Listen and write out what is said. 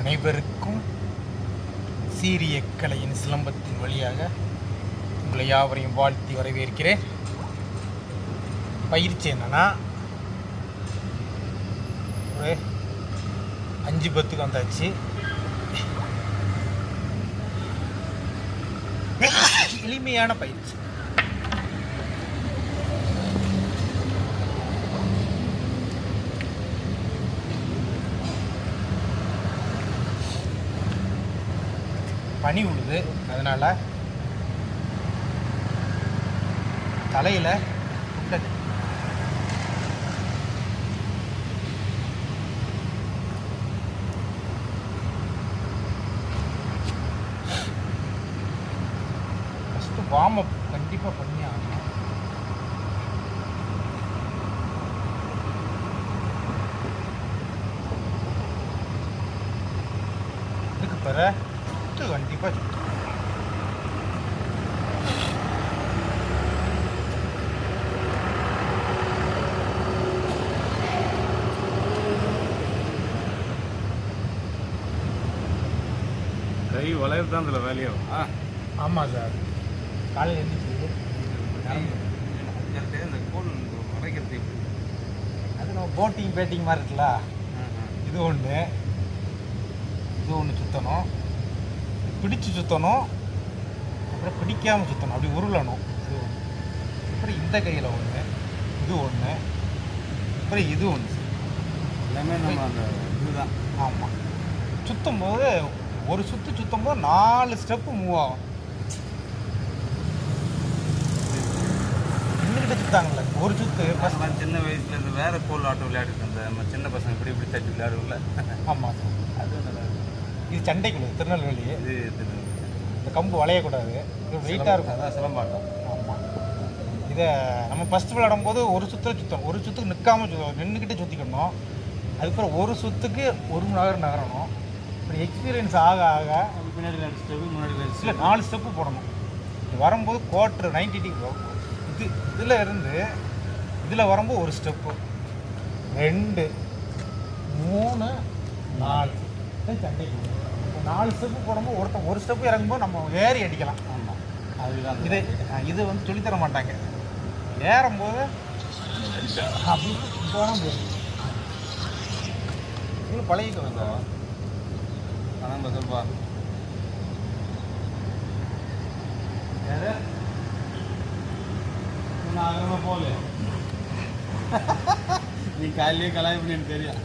அனைவருக்கும் சீரிய கலையின் சிலம்பத்தின் வழியாக உங்களை யாவரையும் வாழ்த்தி வரவேற்கிறேன். பயிற்சி என்னன்னா ஒரு அஞ்சு பத்துக்கு வந்தாச்சு. எளிமையான பயிற்சி. பனி விடுது. அதனால தலையில விட்டது ஃபஸ்ட்டு வார்ம் அப் கண்டிப்பாக பண்ணி ஆகணும். இதுக்கு பிற சுத்து கண்டிப்பாக சுத்து கை வளையறது தான் அதில் வேலையோ ஆ ஆமாம் சார். காலையில் எழுந்திரிச்சு இந்த கோல் எப்படி? அது நம்ம போட்டிங் பேட்டிங் மாதிரி இருக்குல்ல. இது ஒன்று இது ஒன்று சுற்றணும் பிடிச்சு சுற்றணும் அப்புறம் பிடிக்காமல் சுற்றணும் அப்படி உருளணும். இது ஒன்று அப்புறம் இந்த கையில் ஒன்று இது ஒன்று அப்புறம் இது ஒன்று எல்லாமே நம்ம அந்த இதுதான். ஆமாம் சுற்றும் போது ஒரு சுற்று சுற்றும் போது நாலு ஸ்டெப்பு மூவ் ஆகும். நின்றுக்கிட்ட சுத்தாங்கல்ல? ஒரு ஃபஸ்ட் நான் சின்ன வயசுல இருந்து வேற கோல் ஆட்டம் விளையாடிட்டு இருந்தேன் நம்ம சின்ன பசங்க இப்படி இப்படி தட்டி விளையாடுவோம்ல. ஆமாம் அது. இது சண்டைக்குழு திருநெல்வேலி. இது இது இந்த கம்பு வளையக்கூடாது. இது வெயிட்டாக இருக்கும். அதான் சிலம்பாட்டம் ஆமாம் இதை நம்ம ஃபஸ்ட்டு விளையாடும் போது ஒரு சுற்று சுற்றணும் ஒரு சுற்றுக்கு நிற்காம நின்றுக்கிட்டே சுற்றிக்கணும் அதுக்கப்புறம் ஒரு சுற்றுக்கு ஒரு மணி நேரம் நகரணும். அப்புறம் எக்ஸ்பீரியன்ஸ் ஆக ஆக பின்னாடி ரெண்டு ஸ்டெப்பு முன்னாடி ரெண்டு இல்லை ஸ்டெப் நாலு ஸ்டெப்பு போடணும். இது வரும்போது குவார்ட்ரு நைன்டி இது இதில் இருந்து இதில் வரும்போது ஒரு ஸ்டெப்பு ரெண்டு மூணு நாலு. சண்டைக்கு நாலு ஸ்டெப்பு போடும்போது ஒருத்தன் ஒரு ஸ்டெப்பு இறங்கும்போது நம்ம ஏறி அடிக்கலாம். ஆமாம் அதுதான் இது இது வந்து சொல்லித் தர மாட்டாங்க. ஏறும்போது அப்படி போனால் போதும் இவ்வளோ பழகிக்க. பசல்பா யாரு? நான் அகரமா போகல நீ காலையிலேயே கலாய் பண்ணி தெரியும்.